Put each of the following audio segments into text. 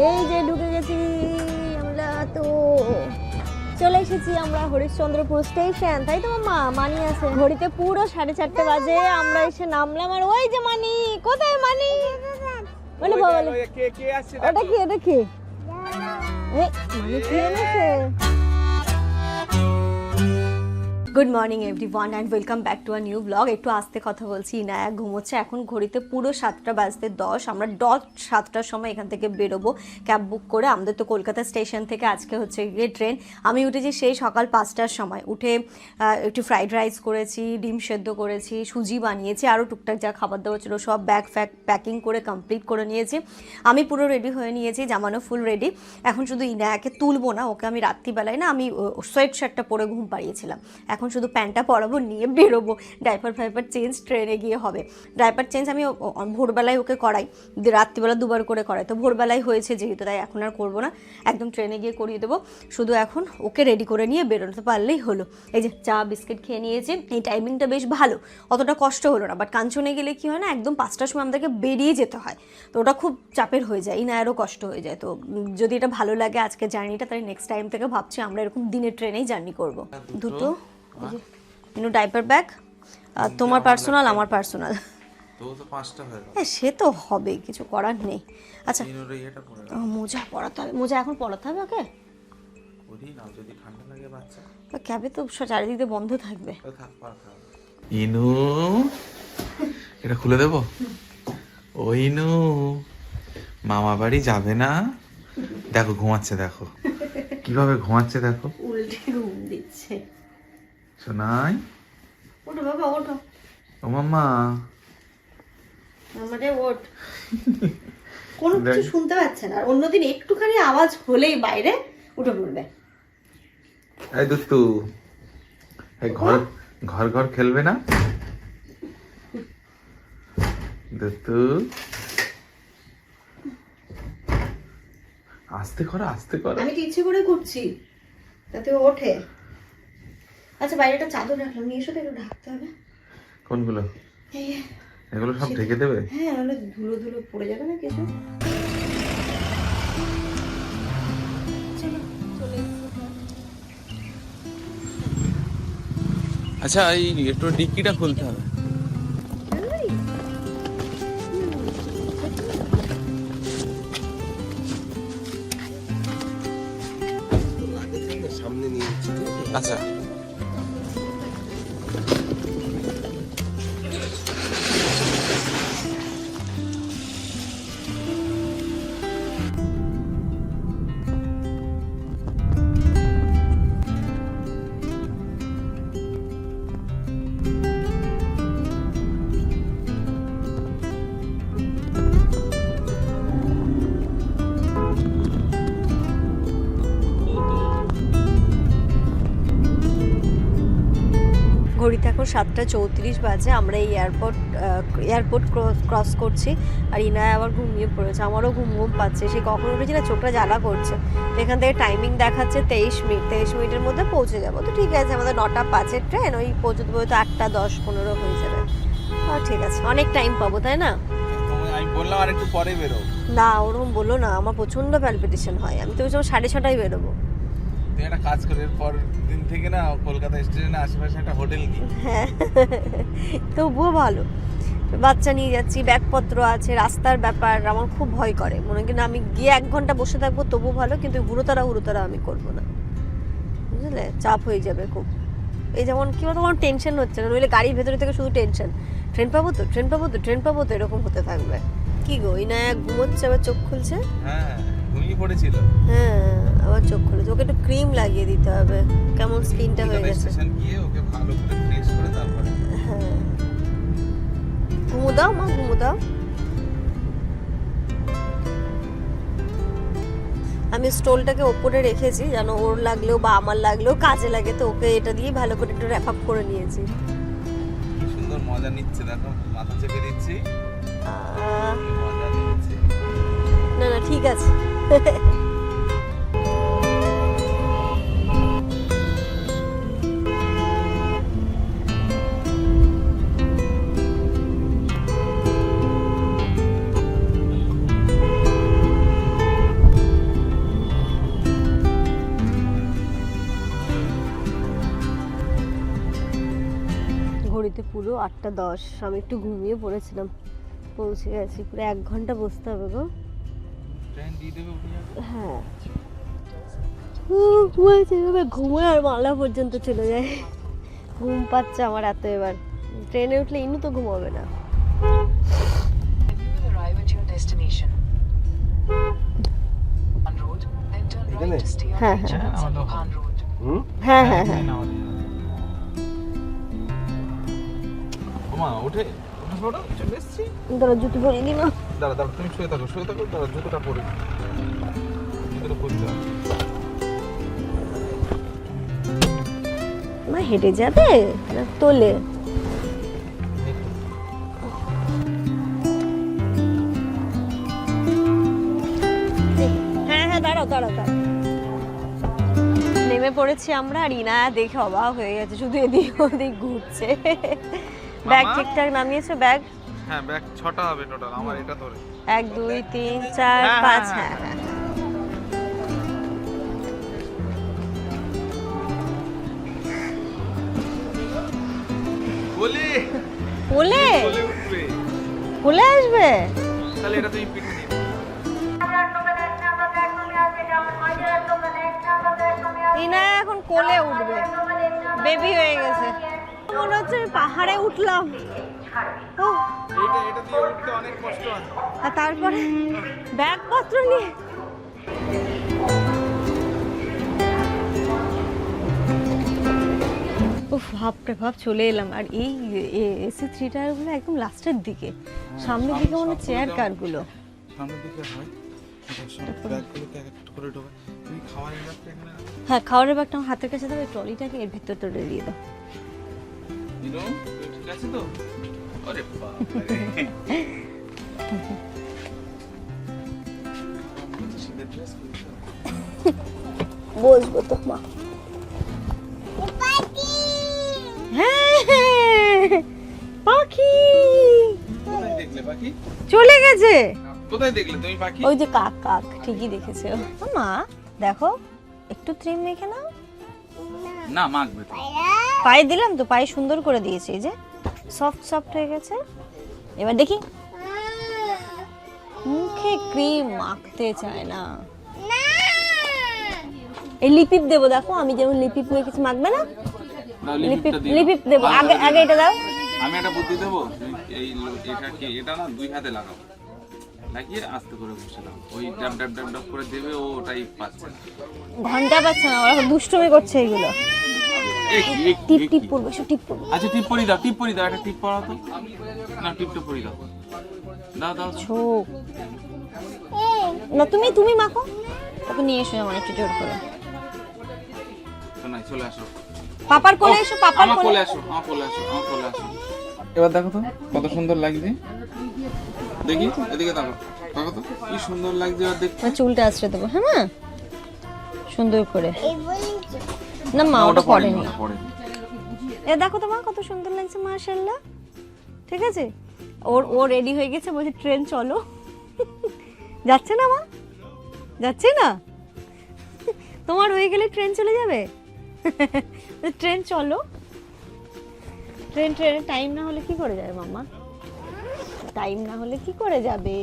এই যে ঢুকে গেছি আমরা তো। চলে এসেছি আমরা হরিশ্চন্দ্রপুর স্টেশন তাই তো মা? মানি আছে। ঘড়িতে পুরো সাড়ে চারটে বাজে আমরা এসে নামলাম আর ওই যে মানি কোথায় মানি? বলে বাবা ওই কে কে আসছে ওটা কি ওটা কি? এই, মানি কি এনেছে? Good morning everyone and welcome back to a new blog একটু আস্তে কথা বলছি ইনায়া ঘুমোচ্ছে। এখন ঘড়িতে পুরো সাতটা বাজতে দশ। আমরা ডট সাতটার সময় এখান থেকে বেরোবো, ক্যাব বুক করে। আমাদের তো কলকাতা স্টেশন থেকে আজকে হচ্ছে গিয়ে ট্রেন। আমি উঠেছি সেই সকাল পাঁচটার সময়। উঠে একটু ফ্রাইড রাইস করেছি, ডিম সেদ্ধ করেছি, সুজি বানিয়েছি আরও টুকটাক যা খাবার দাবার ছিল সব ব্যাগ ফ্যাগ প্যাকিং করে কমপ্লিট করে নিয়েছি। আমি পুরো রেডি হয়ে নিয়েছি, জামানো ফুল রেডি। এখন শুধু ইনায়াকে তুলবো না, ওকে আমি রাত্রিবেলায় না, আমি সোয়েট শার্টটা পরে ঘুম পাড়িয়েছিলাম। এখন শুধু প্যান্টটা পরাবো নিয়ে বেরোবো। ডাইপার ফাইপার চেঞ্জ ট্রেনে গিয়ে হবে। ডাইপার চেঞ্জ আমি ভোরবেলায় ওকে করাই। রাত্রিবেলা দুবার করে করাই। তো ভোরবেলায় হয়েছে যেহেতু তাই এখন আর করব না। একদম ট্রেনে গিয়ে করিয়ে দেবো। শুধু এখন ওকে রেডি করে নিয়ে বেরোতে পারলেই হলো। এই যে চা বিস্কিট খেয়ে নিয়েছে এই টাইমিংটা বেশ ভালো। অতটা কষ্ট হলো না। বাট কাঞ্চনে গেলে কি হয় না একদম পাঁচটার সময় আমাদেরকে বেরিয়ে যেতে হয়। তো ওটা খুব চাপের হয়ে যায়। না আরও কষ্ট হয়ে যায়। তো যদি এটা ভালো লাগে আজকে জার্নিটা তাই নেক্সট টাইম থেকে ভাবছি আমরা এরকম দিনের ট্রেনেই জার্নি করব। দুটো। ইনু ডাইপার ব্যাগ আর তোমার পার্সোনাল আমার পার্সোনাল তো তো পাঁচটা হয়ে সে তো হবে কিছু করার নেই। আচ্ছা মোজা পরাতে হবে। মোজা এখন পরাতে হবে ওকে? ওরি যদি ঠান্ডা লাগে বাচ্চা। ক্যাবে তো সব চারিদিক দিয়ে বন্ধ থাকবে। ইনু এটা খুলে দেব? ও ইনু মামা বাড়ি যাবে না? দেখো ঘুমাচ্ছে দেখো। কীভাবে ঘুমাচ্ছে দেখো? উল্টে ঘুম দিচ্ছে। শোনাই ওঠো বাবা ওঠো। ও মাম্মা আমাদের ওঠ। কোনো কিছু শুনতে পাচ্ছে না। আর অন্যদিন একটুখানি আওয়াজ হলেই বাইরে উঠে পড়বে। এই দুত্তু এই ঘর ঘর ঘর খেলবে না? দুত্তু আস্তে করো আস্তে করো। আমি তো ইচ্ছে করে করছি যাতে ও ওঠে। আচ্ছা বাইরে একটা চাদর রাখলাম নিয়ে এসো তো একটু ঢাকতে হবে। কোনগুলো? এগুলো সব ঢেকে দেবে? হ্যাঁ নাহলে ধুলো ধুলো পড়ে যাবে না কিছু চলো চলে এসেছি। আচ্ছা এই একটু ডিক্কিটা খুলতে হবে। আচ্ছা। এখন সাতটা চৌত্রিশ বাজে আমরা এই এয়ারপোর্ট এয়ারপোর্ট ক্রস করছি আর ইনায় আবার ঘুমিয়ে পড়েছে আমারও ঘুম ঘুম পাচ্ছে সে কখন উঠেছি না চোখটা জ্বালা করছে। এখান থেকে টাইমিং দেখাচ্ছে তেইশ মিনিট তেইশ মিনিটের মধ্যে পৌঁছে যাব। তো ঠিক আছে আমাদের নটা পাঁচের ট্রেন ওই পৌঁছতে পৌঁছতে আটটা দশ পনেরো হয়ে যাবে। ঠিক আছে অনেক টাইম পাবো তাই না? আমি বললাম আর একটু পরে বেরো না ওরকম বলো না আমার প্রচণ্ড প্যালপিটেশন হয় আমি তো সাড়ে ছটায় বেরোবো। তুই একটা কাজ করে এরপর দিন থেকে না কলকাতা স্টেশনে আশেপাশে একটা হোটেল কি হ্যাঁ তবুও ভালো। বাচ্চা নিয়ে যাচ্ছি ব্যাগপত্র আছে রাস্তার ব্যাপার আমার খুব ভয় করে। মনে হয় কি আমি গিয়ে এক ঘণ্টা বসে থাকব তবু ভালো কিন্তু হুড়োতারা হুড়োতারা আমি করব না। বুঝলে? চাপ হয়ে যাবে খুব। এই যেমন কি বলতো আমার টেনশন হচ্ছে না। নইলে গাড়ির ভেতরে থেকে শুধু টেনশন ট্রেন পাবো তো? ট্রেন পাবো তো? ট্রেন পাবো তো? এরকম হতে থাকবে। কি গো ইনায়া ঘুমোচ্ছে আবার চোখ খুলছে? হ্যাঁ। ঘুমিয়ে পড়েছিল? হ্যাঁ আবার চোখ খুলেছে ওকে একটু ক্রিম লাগিয়ে দিতে হবে। কেমন স্কিনটা হয়ে গেছে। স্টেশন গিয়ে ওকে ভালো করে ফ্রেশ করে তারপরে হ্যাঁ। ঘুমো দাও মা ঘুমো দাও। আমি স্টোলটাকে ওপরে রেখেছি যেন ওর লাগলেও বা আমার লাগলেও কাজে লাগে তো ওকে এটা দিয়ে ভালো করে একটু র্যাপ আপ করে নিয়েছি। সুন্দর মজা নিচ্ছে দেখো মাথা চেপে দিচ্ছি। না না ঠিক আছে। ঘড়িতে পুরো আটটা দশ। আমি একটু ঘুমিয়ে পড়েছিলাম। পৌঁছে গেছি। পুরো এক ঘণ্টা বসতে হবে গো। হ্যাঁ। উহ, এভাবে ঘুমোয় আর মালা পর্যন্ত চলে যায়। ঘুম পাচ্ছে আমার এত এবার। ট্রেনে উঠলে ইনু তো ঘুমাবে না। হ্যাঁ, হ্যাঁ। হ্যাঁ হ্যাঁ হ্যাঁ দাঁড়া জুতো পরিয়ে দিই না? দাঁড়া দাঁড়া তুমি শুয়ে থাকো শুয়ে থাকো দাঁড়া জুতোটা পরে জুতোটা হবে মা হেঁটে যাবে? না তোলে। হ্যাঁ হ্যাঁ দাঁড়াও দাঁড়াও দাঁড়াও। নেমে পড়েছি আমরা আর ইনা দেখে অবাক হয়ে গেছে শুধু এদিক ওদিক ঘুরছে। ব্যাগ ঠিকঠাক নামিয়েছো? ব্যাগ? হ্যাঁ ব্যাগ ছটা হবে টোটাল আমার এটা ধরে। এক দুই তিন চার হ্যাঁ, পাঁচ হ্যাঁ, হ্যাঁ হ্যাঁ। বলে। কোলে বলে কোলে আসবে? তাহলে এটা তুমি পিঠে নিয়ে। ইনা এখন কোলে উঠবে। বেবি হয়ে গেছে। মনে হচ্ছে পাহাড়ে উঠলাম। ও। এইটা এটা দিয়ে উঠতে অনেক কষ্ট আছে আর তারপরে ব্যাগপত্র নিয়ে। উফ ভাবটা ভাব চলে এলাম। আর এই এসি থ্রি টায়ারগুলো একদম লাস্টের দিকে। সামনের দিকে মনে চেয়ার কারগুলো সামনের দিকে হয়। খাবারের ব্যাগটা। হ্যাঁ আমার হাতের কাছে দেবে ট্রলিটাকে এর ভিতরটা দিয়ে দাও ঠিক আছে তো? আরে। বসবো তো মা। হ্যাঁ পাখি। কোথায় দেখলে পাখি? চলে গেছে। কোথায় দেখলে তুমি পাখি? ওই যে কাক কাক ঠিকই দেখেছে। ও মা দেখো একটু ক্রিম মেখে নাও। না মাখবে পায়ে দিলাম তো পায়ে সুন্দর করে দিয়েছে এই যে। সফট সফট হয়ে গেছে। এবার দেখি। মুখে ক্রিম মাখতে চায় না। এই লিপিপ দেবো দেখো আমি যেমন লিপিপ কিছু মাখবে না লিপিপ লিপিপ দেবো। আগে আগে এটা দাও। আমি একটা বুদ্ধি দেবো? এই এটা কি? এটা না দুই হাতে লাগাও। লাগিয়ে আস্তে করে বসে দাও। ওই ড্যাব ড্যাব ড্যাব ড্যাব করে দেবে ও ওটাই পাচ্ছে ঘণ্টা পাচ্ছে না ওরা দুষ্টুমি করছে এগুলো। টিপ টিপ পড়বে সব টিপ পড়বে আচ্ছা টিপ পরি দাও টিপ পরি দাও একটা টিপ পরাও তো। না টিপটা পরি দাও। দাও দাও। দাও। ছোক না তুমি তুমি মাখো। ওকে নিয়ে এসো আমার একটু জোর করে। শোনাই চলে আসো। পাপার কোলে এসো পাপার আমার কোলে। কোলে আসো আমার কোলে আসো আমার কোলে আসো। এবার দেখো তো কত সুন্দর লাগছে। দেখি এদিকে দেখো দেখো তো কি সুন্দর লাগছে এবার দেখ চুলটা আছড়ে দেবো হ্যাঁ মা? সুন্দর করে। না মা ওটা পড়েনি এ দেখো তো মা কত সুন্দর লাগছে মাশাআল্লাহ। ঠিক আছে? ওর ও রেডি হয়ে গেছে বলছে ট্রেন চলো। যাচ্ছে না মা? যাচ্ছে না? তোমার হয়ে গেলে ট্রেন চলে যাবে? ট্রেন চলো। ট্রেন ট্রেনের টাইম না হলে কি করে যাবে মামা টাইম না হলে কি করে যাবে?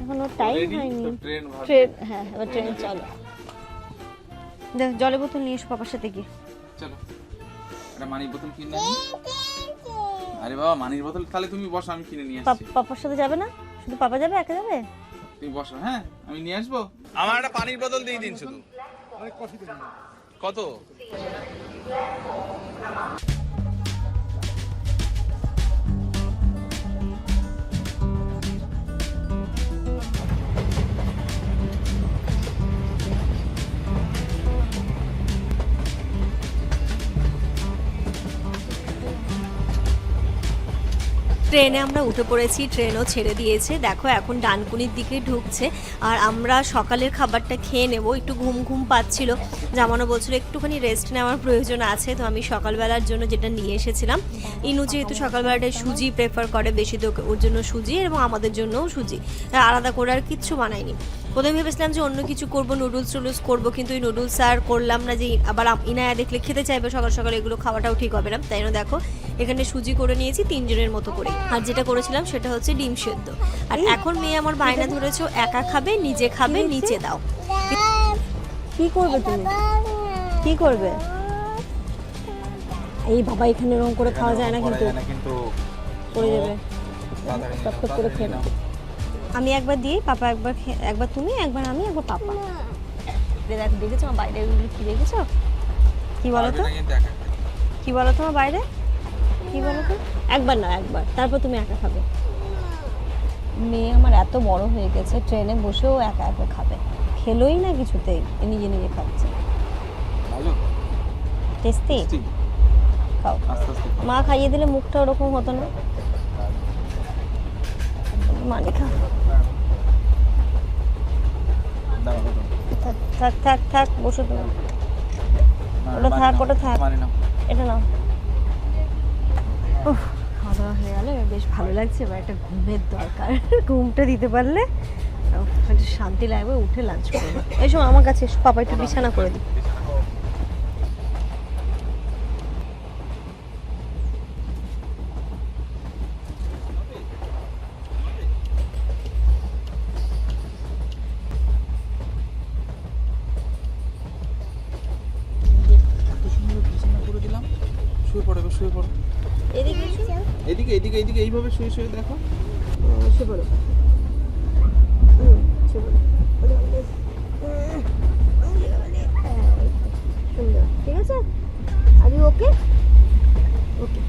এখনও টাইম হয়নি। ট্রেন ট্রেন হ্যাঁ এবার ট্রেন চলো। দেখ জলের বোতল নিয়ে এসো পাপার সাথে গিয়ে। চলো। একটা মানির বোতল কিনে আনি আরে বাবা মানির বোতল তাহলে তুমি বসো আমি কিনে নিয়ে আসছি পাপার সাথে যাবে না? শুধু পাপা যাবে একা যাবে? তুমি বসো হ্যাঁ আমি নিয়ে আসব? আমার একটা পানির বোতল দিয়ে দিন শুধু। কত? ট্রেনে আমরা উঠে পড়েছি, ট্রেনও ছেড়ে দিয়েছে। দেখো, এখন ডানকুনির দিকে ঢুকছে। আর আমরা সকালের খাবারটা খেয়ে নেব। একটু ঘুম ঘুম পাচ্ছিল। জামানো বলছিল একটুখানি রেস্ট নেওয়ার প্রয়োজন আছে, তো আমি সকালবেলার জন্য যেটা নিয়ে এসেছিলাম। ইনু যেহেতু সকালবেলাটা সুজি প্রেফার করে, বেশি তো ওর জন্য সুজি এবং আমাদের জন্যও সুজি। আলাদা করে আর কিচ্ছু বানাইনি। প্রথমে ভেবেছিলাম যে অন্য কিছু করব নুডলস টুডলস করব কিন্তু এই নুডলস আর করলাম না যে আবার ইনায়া দেখলে খেতে চাইবে সকাল সকাল এগুলো খাওয়াটাও ঠিক হবে না। তাই জন্য দেখো এখানে সুজি করে নিয়েছি তিনজনের মতো করে। আর যেটা করেছিলাম সেটা হচ্ছে ডিম সেদ্ধ। আর এখন মেয়ে আমার বায়না ধরেছে একা খাবে নিজে খাবে নিচে দাও। কি করবে তুমি? কি করবে? এই বাবা এখানে এরকম করে খাওয়া যায় না কিন্তু। পড়ে যাবে। করে খেয়ে নাও। আমি একবার দিই পাপা একবার একবার তুমি একবার আমি একবার পাপা। দেখ দেখেছ আমার বাইরে ওগুলো কি দেখেছ? কি বলো তো? কি বলো তোমার বাইরে? কি বলো তো? একবার না একবার। তারপর তুমি একা খাবে। মেয়ে আমার এত বড় হয়ে গেছে ট্রেনে বসেও একা একা খাবে। খেলোই না কিছুতেই নিজে নিজে খাচ্ছে। ভালো? টেস্টি? খাও। আস্তে আস্তে খাও। মা খাইয়ে দিলে মুখটা ওরকম হতো না। মানে খা। থাক থাক থাক থাক বসো তুমি ওটা থাক ওটা থাক। এটা নাও। উফ, খাওয়া দাওয়া হয়ে গেল বেশ ভালো লাগছে এবার একটা ঘুমের দরকার। ঘুমটা দিতে পারলে একটু শান্তি লাগবে উঠে লাঞ্চ করব। সময় আমার কাছে পাপা একটু বিছানা করে দিই এদিকে এদিকে, এইভাবে শুয়ে শুয়ে দেখো শুয়ে পড়ো। ঠিক আছে আর ওকে ওকে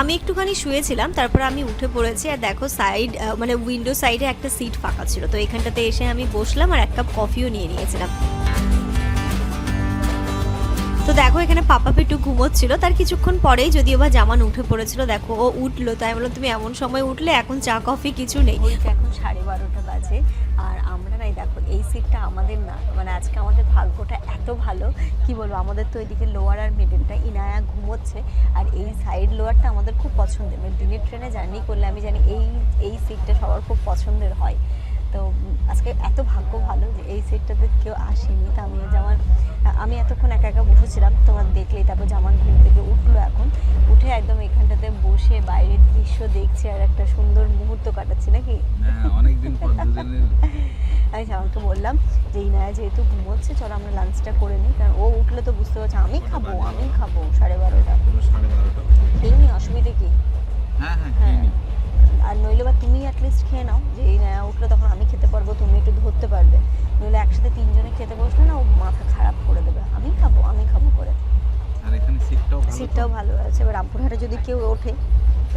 আমি একটুখানি শুয়েছিলাম, তারপর আমি উঠে পড়েছি আর দেখো সাইড মানে উইন্ডো সাইডে একটা সিট ফাঁকা ছিল তো এখানটাতে এসে আমি বসলাম আর এক কাপ কফিও নিয়ে নিয়েছিলাম তো দেখো, এখানে পাপা পেটু ঘুমোচ্ছিল। তার কিছুক্ষণ পরেই যদিও বা জামান উঠে পড়েছিল, দেখো, ও উঠল। তাই বললাম, তুমি এমন সময় উঠলে? এখন চা, কফি কিছু নেই। এখন সাড়ে বারোটা বাজে। আর আমরা নাই দেখো, এই সিটটা আমাদের না। মানে আজকে আমাদের ভাগ্যটা এত ভালো। কি বলব, আমাদের তো এদিকে লোয়ার আর মিডলটা ইনায়া ঘুমোচ্ছে। আর এই সাইড লোয়ারটা আমাদের খুব পছন্দের। মানে দিনের ট্রেনে জার্নি করলে আমি জানি এই এই সিটটা সবার খুব পছন্দের হয়। তো আজকে এত ভাগ্য ভালো যে এই সিটটাতে কেউ আসেনি। তা আমি যেমন আমি এতক্ষণ একা একা বসেছিলাম তোমরা দেখলেই তারপর জামান ঘুম থেকে উঠল এখন। উঠে একদম এখানটাতে বসে বাইরের দৃশ্য দেখছি আর একটা সুন্দর মুহূর্ত কাটাচ্ছি নাকি? হ্যাঁ অনেকদিন পর দুজনের আমি জামানকে বললাম যে ইনায়া যেহেতু ঘুমোচ্ছে চলো আমরা লাঞ্চটা করে নিই। কারণ ও উঠলে তো বুঝতে পারছে আমি খাব আমি খাব সাড়ে বারোটা। সাড়ে বারোটা? অসুবিধে কি? হ্যাঁ হ্যাঁ নি। আর নইলে বা তুমি অ্যাটলিস্ট খেয়ে নাও যে এই নেয়া উঠলে তখন আমি খেতে পারব তুমি একটু ধরতে পারবে। নইলে একসাথে তিনজনে খেতে বসলে না ও মাথা খারাপ করে দেবে। আমি খাব আমি খাব করে। আর এখানে সিটটাও ভালো। সিটটাও ভালো আছে। এবার রামপুরহাটে যদি কেউ ওঠে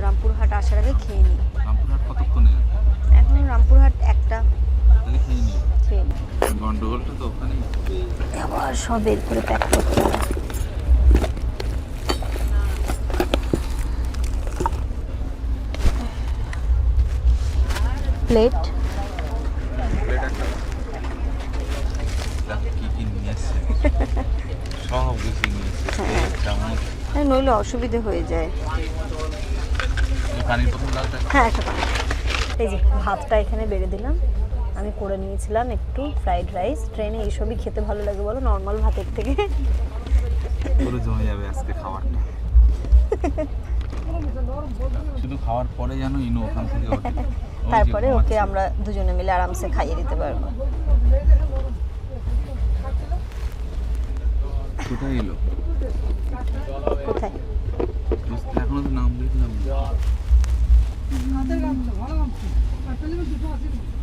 রামপুরহাট আসার আগে খেয়ে নিই। রামপুরহাট কতক্ষণে এখন রামপুরহাট একটা খেয়ে নিই। গন্ডগোলটা তো ওখানেই। আবার সব বের করে প্যাক করতে হবে। এসছে হ্যাঁ। নইলে অসুবিধে হয়ে যায়। হ্যাঁ একটা পানি। এই যে ভাতটা এখানে বেড়ে দিলাম। আমি করে নিয়েছিলাম একটু ফ্রাইড রাইস। ট্রেনে এইসবই খেতে ভালো লাগে বলো নর্মাল ভাতের থেকে। পুরো জমে যাবে আজকে খাবারটা। শুধু খাওয়ার পরে যেন ইনো ওখান থেকে তারপরে ওকে আমরা দুজনে মিলে আরামসে খাইয়ে দিতে পারব। কোথায় এলো? কোথায়? এখনও তো নাম দেখলাম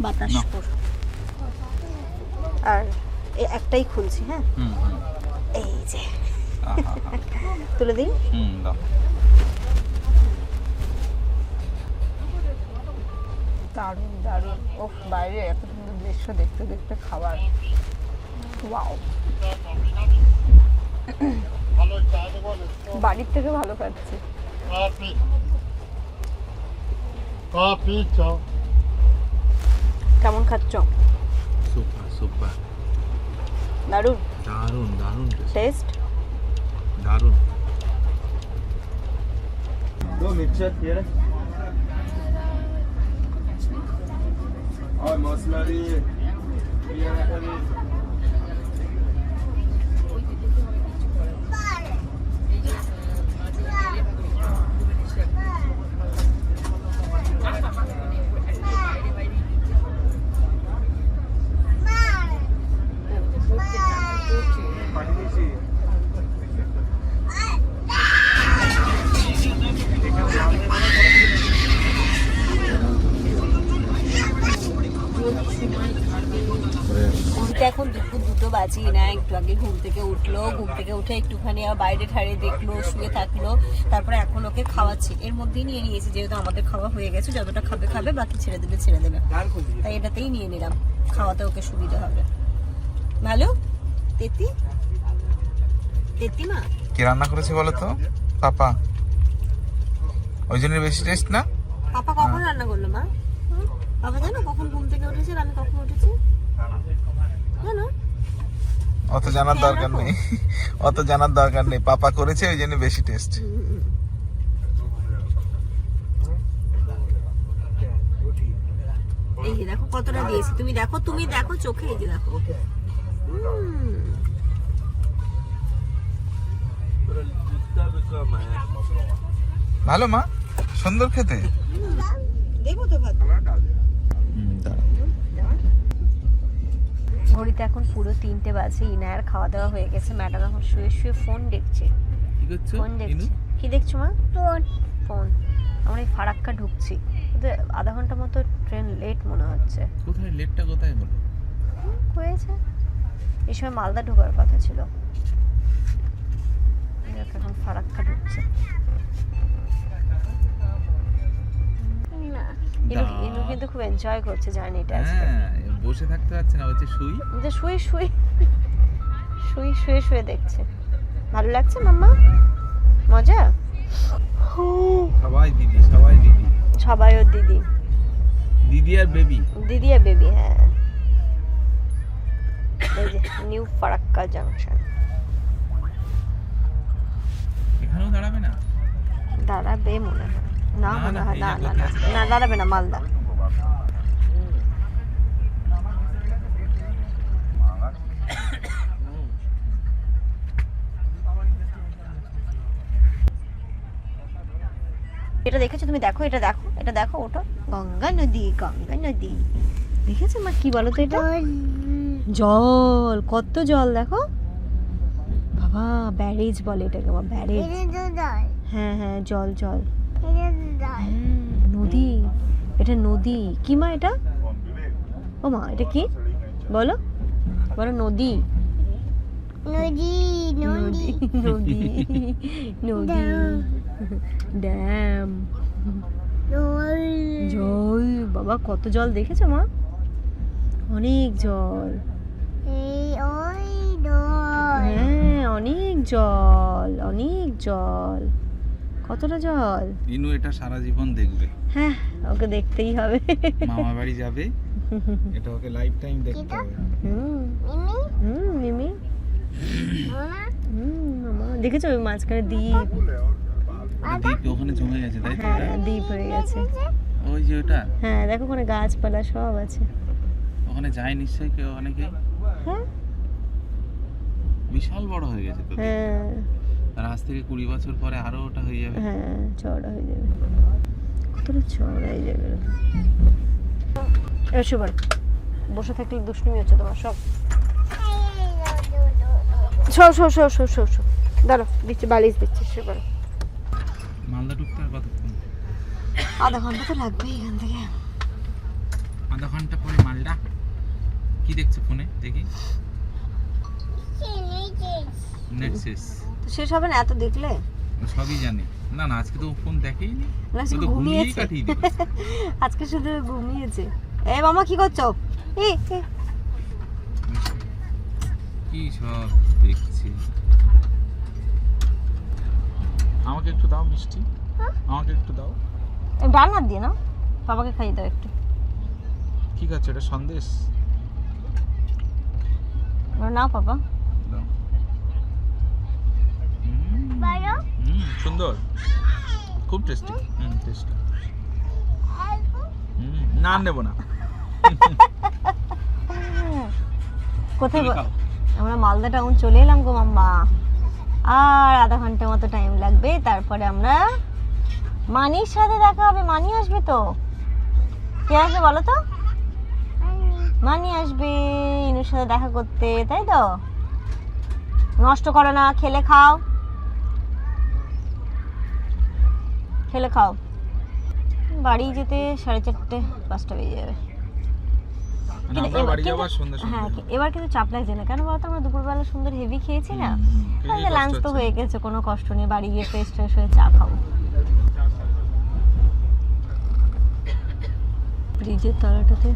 বাতাসপুর আর একটাই খুলছি হ্যাঁ? এই যে। তুলে দিই? হুম দারুণ দারুণ। ও বাইরে এত সুন্দর দৃশ্য দেখতে দেখতে খাবার। ওয়াও। বাড়ির থেকে ভালো খাচ্ছি। কেমন খাচ্ছ? সুপার সুপার দারুণ। দারুণ দারুণ টেস্ট দারুণ. দো মির্চা Ay masları. Bir yere আগে ঘুম থেকে উঠল ঘুম থেকে উঠে একটুখানি বাইরে ঠাড়ে দেখল শুয়ে থাকল তারপরে এখন ওকে খাওয়াচ্ছি। এর মধ্যেই নিয়ে নিয়েছি যেহেতু আমাদের খাওয়া হয়ে গেছে যতটা খাবে খাবে বাকি ছেড়ে দেবে ছেড়ে দেবে। তাই এটাতেই নিয়ে নিলাম খাওয়াতে ওকে সুবিধা হবে। ভালো? তেতি? তেতি মা কে রান্না করেছে বলো তো? পাপা। ওই জন্য বেশি টেস্ট না? পাপা কখন রান্না করল মা? পাপা জানো কখন ঘুম থেকে উঠেছে আমি কখন উঠেছি? জানো? অত জানার দরকার নেই। অত জানার দরকার নেই। পাপা করেছে ওই জন্য বেশি টেস্ট এই যে দেখো কতটা দিয়েছি। তুমি দেখো তুমি দেখো চোখে এই যে দেখো। ভালো মা? সুন্দর খেতে। দেবো তো ভাত। ঘড়িতে এখন পুরো তিনটে বাজে ইনায়ার খাওয়া দাওয়া হয়ে গেছে। ম্যাডাম এখন শুয়ে শুয়ে ফোন দেখছে। কি ফোন দেখছে। কি দেখছ মা? ফোন। ফোন। আমরা এই ফারাক্কা ঢুকছি। আধা ঘণ্টা মতো ট্রেন লেট মনে হচ্ছে। কোথায়? লেটটা কোথায় হলো হয়েছে। এই সময় মালদা ঢোকার কথা ছিল। এখন ফারাক্কা ঢুকছে। ইনু ইনু কিন্তু খুব এনজয় করছে জার্নিটা আজকে। হ্যাঁ বসে থাকতে পারছে না বলছে শুই। যে শুয়ে শুয়ে শুয়ে শুয়ে শুয়ে দেখছে। ভালো লাগছে মাম্মা? মজা? সবাই দিদি সবাই দিদি। সবাই ওর দিদি। দিদি আর বেবি। দিদি আর বেবি হ্যাঁ। এই যে নিউ ফারাক্কা জাংশন। এখানেও দাঁড়াবে না? দাঁড়াবে মনে হয়। না মনে না, হয় না না না না দাঁড়াবে না মালদা। এটা দেখেছ? তুমি দেখো এটা দেখো এটা দেখো ওটা গঙ্গা নদী গঙ্গা নদী। দেখেছ মা কি বলো তো এটা? জল। কত জল দেখো। বাবা ব্যারেজ বলে এটাকে বাবা ব্যারেজ। হ্যাঁ হ্যাঁ জল জল। হ্যাঁ, নদী। এটা নদী। কি মা এটা? ও মা এটা কি? বলো। বলো নদী। নদী নদী। নদী নদী ড্যাম। জল। বাবা কত জল দেখেছ মা? অনেক জল। এই ওই নল হ্যাঁ অনেক জল অনেক জল। কতটা জল? ইনু এটা সারা জীবন দেখবে। হ্যাঁ ওকে দেখতেই হবে। মামা বাড়ি যাবে। এটা ওকে লাইফ টাইম দেখতে হবে। হুম। মিমি? হুম দেখেছ ওই মাঝখানে দ্বীপ? দ্বীপ ওখানে জমে গেছে তাই তো? হ্যাঁ দ্বীপ হয়ে গেছে। ওই যে ওটা? হ্যাঁ দেখো ওখানে গাছপালা সব আছে। ওখানে যায় নিশ্চয়ই কেউ অনেকে? হ্যাঁ। বিশাল বড় হয়ে গেছে তো হ্যাঁ। আর আজ থেকে কুড়ি বছর পরে আরও ওটা হয়ে যাবে। হ্যাঁ চওড়া হয়ে যাবে। কতটা যাবে। এবার বসে থাকলে দুষ্টুমি হচ্ছে তোমার সব। শো শো শো শো শো শো দাঁড়ো দিচ্ছি বালিশ দিচ্ছি শুভন মালদা ঢুকতে আর কতক্ষণ? আধা ঘণ্টা তো লাগবেই এখান থেকে। আধা ঘণ্টা পরে মালদা? কি দেখছ ফোনে? দেখি। নেট শেষ তো শেষ হবে না এত দেখলে? সবই জানে। না না আজকে তো ফোন দেখেই নি ঘুমিয়েই ঘুমিয়েছে। আজকে শুধু ঘুমিয়েছে। এ মামা কি করছ? এ কি সব দেখছি? আমাকে একটু দাও মিষ্টি। আমাকে একটু দাও। ডাল না দিয়ে না বাবাকে খাইয়ে দাও একটু। কি খাচ্ছ এটা সন্দেশ। না বাবা হুম, হুম, সুন্দর। খুব টেস্টি হুম। টেস্টি না নেব না। কোথায়। আমরা মালদা টাউন চলে এলাম গো মাম্মা। আর আধা ঘণ্টা মতো টাইম লাগবে। তারপরে আমরা মানির সাথে দেখা হবে। মানি আসবে তো? কে আসবে বলো তো? মানি আসবে ইনুর সাথে দেখা করতে তাই তো? নষ্ট করো না খেলে খাও। খেলে খাও। বাড়ি যেতে সাড়ে চারটে পাঁচটা বেজে যাবে। মানে কিন্তু এবার- কিন্তু- হ্যাঁ এবার কিন্তু চাপ লাগছে না। কেন বলতো? আমরা দুপুরবেলা সুন্দর হেভি খেয়েছি না? লাঞ্চ তো হয়ে গেছে কোনো কষ্ট নেই। বাড়ি গিয়ে ফ্রেশ ট্রেশ হয়ে চা খাব। ব্রিজের তলাটাতে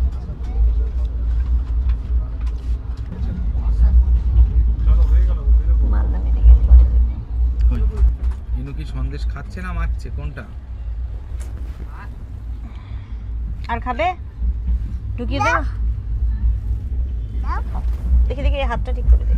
ইনু কি সন্দেশ খাচ্ছে না মারছে? কোনটা? আর খাবে? ঢুকিয়ে দেবো দেখি দেখি এই হাতটা ঠিক করে দে।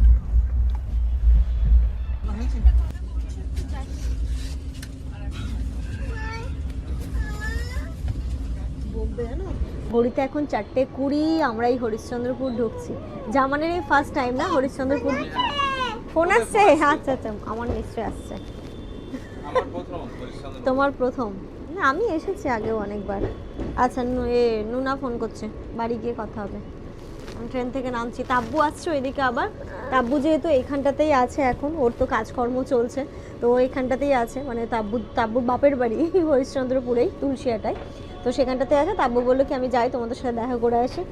ঘড়িতে এখন চারটে কুড়ি আমরা এই হরিশ্চন্দ্রপুর ঢুকছি। জামানের এই ফার্স্ট টাইম না হরিশ্চন্দ্রপুর? ফোন আসছে? আচ্ছা আচ্ছা আমার নিশ্চয়ই আসছে। তোমার প্রথম না, আমি এসেছি আগেও অনেকবার। আচ্ছা এ, নুনা ফোন করছে। বাড়ি গিয়ে কথা হবে। আমি ট্রেন থেকে নামছি। তাব্বু আসছে ওইদিকে আবার। তাব্বু যেহেতু এইখানটাতেই আছে এখন, ওর তো কাজকর্ম চলছে। তো এখানটাতেই আছে মানে তাব্বু তাব্বু বাপের বাড়ি হরিশ্চন্দ্রপুরেই, তুলসিয়াটায়। তো সেখানটাতে আছে। তাব্বু বলল কি, আমি যাই, তোমাদের সাথে দেখা করে আসি।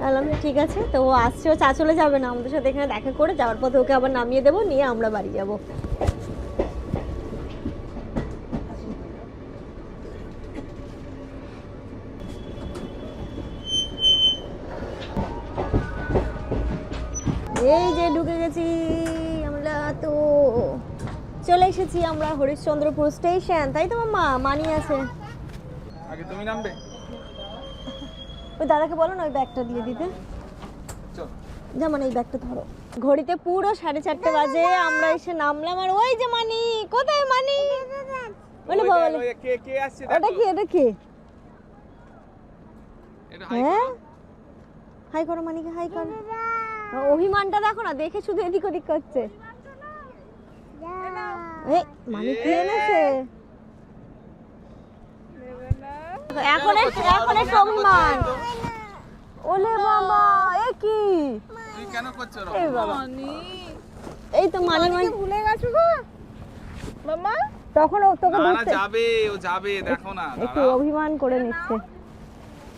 বললাম, ঠিক আছে। তো ও আসছে, ও চা চলে যাবে না। আমাদের সাথে এখানে দেখা করে, যাওয়ার পথে ওকে আবার নামিয়ে দেবো, নিয়ে আমরা বাড়ি যাব। এই যে ঢুকে গেছি আমরা তো। চলে এসেছি আমরা হরিশ্চন্দ্রপুর স্টেশন তাই তো মাম্মা মানি আছে। আগে তুমি নামবে। ওই দাদাকে বলো না ওই ব্যাগটা দিয়ে দিতে। চল। যেমন এই ব্যাগটা ধরো। ঘড়িতে পুরো সাড়ে চারটে বাজে আমরা এসে নামলাম আর ওই যে মানি কোথায় মানি? বলে বলে, কে কে আসছে ওটা কি এটা কি হ্যাঁ? হাই করো মানিকে হাই করো। অভিমানটা দেখো না দেখে শুধু এদিক ওদিক করছে এ কি এনেছে? এখন এখন একটু অভিমান। ওলে বাবা এ কি? তুমি কেন করছ এই বাবা। এই তো মানি মানি। ভুলে গেছো গো? মামা? তখন ও তোকে না যাবে ও যাবে দেখো না একটু অভিমান করে নিচ্ছে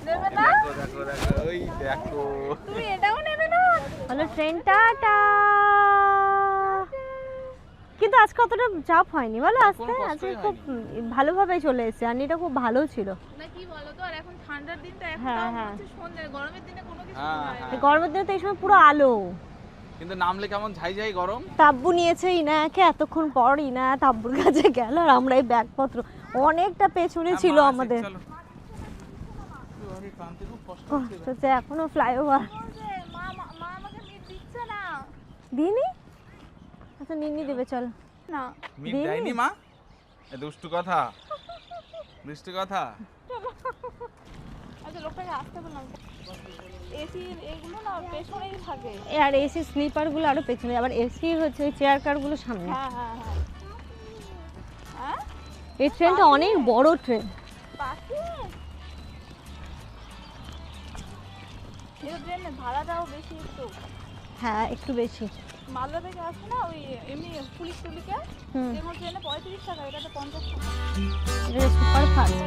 দেখো দেখো দেখো ওই দেখো। হলো ট্রেন টাটা কিন্তু আজকে অতটা চাপ হয়নি বলো? আসতে কষ্টই আজকে খুব ভালোভাবে চলে এসেছে জার্নিটা খুব ভালো ছিল। না কি বলতো? আর এখন ঠান্ডার দিনটা এখন হ্যাঁ, হ্যাঁ। হচ্ছে সন্ধ্যে গরমের দিনে কোনো কিছু হ্যাঁ না। গরমের দিনে তো এই সময় পুরো আলো। কিন্তু নামলে কেমন? ঝাই ঝাই গরম। তাব্বু নিয়েছে ইনায়াকে এতক্ষণ পর ইনা তাব্বুর কাছে গেল আর আমরা এই ব্যাগপত্র। অনেকটা পেছনে ছিল আমাদের। আরে, কষ্ট কষ্ট হচ্ছে এখনও ফ্লাইওভার মিট না দিনি আচ্ছা নিনি দেবে চল। না। মিট দেয়নি মা? এ দুষ্টু কথা। দুষ্টু কথা। আচ্ছা লোকটাকে আসতে বললাম এসি এগুলো না পেছনেই থাকে। আর এসি স্লিপারগুলো আরও পেছনে। আবার এসি হচ্ছে ওই চেয়ার সামনে। হ্যাঁ হ্যাঁ হ্যাঁ। হ্যাঁ? এই ট্রেনটা অনেক বড় ট্রেন। পাখি এই ট্রেনে ভাড়াটাও বেশি একটু। হ্যাঁ একটু বেশি। মালদা থেকে আসে না ওই এমনি পুলিশ টুলিকে যেমন ট্রেনে পঁয়ত্রিশ টাকা এটা তো পঞ্চাশ টাকা। Super fast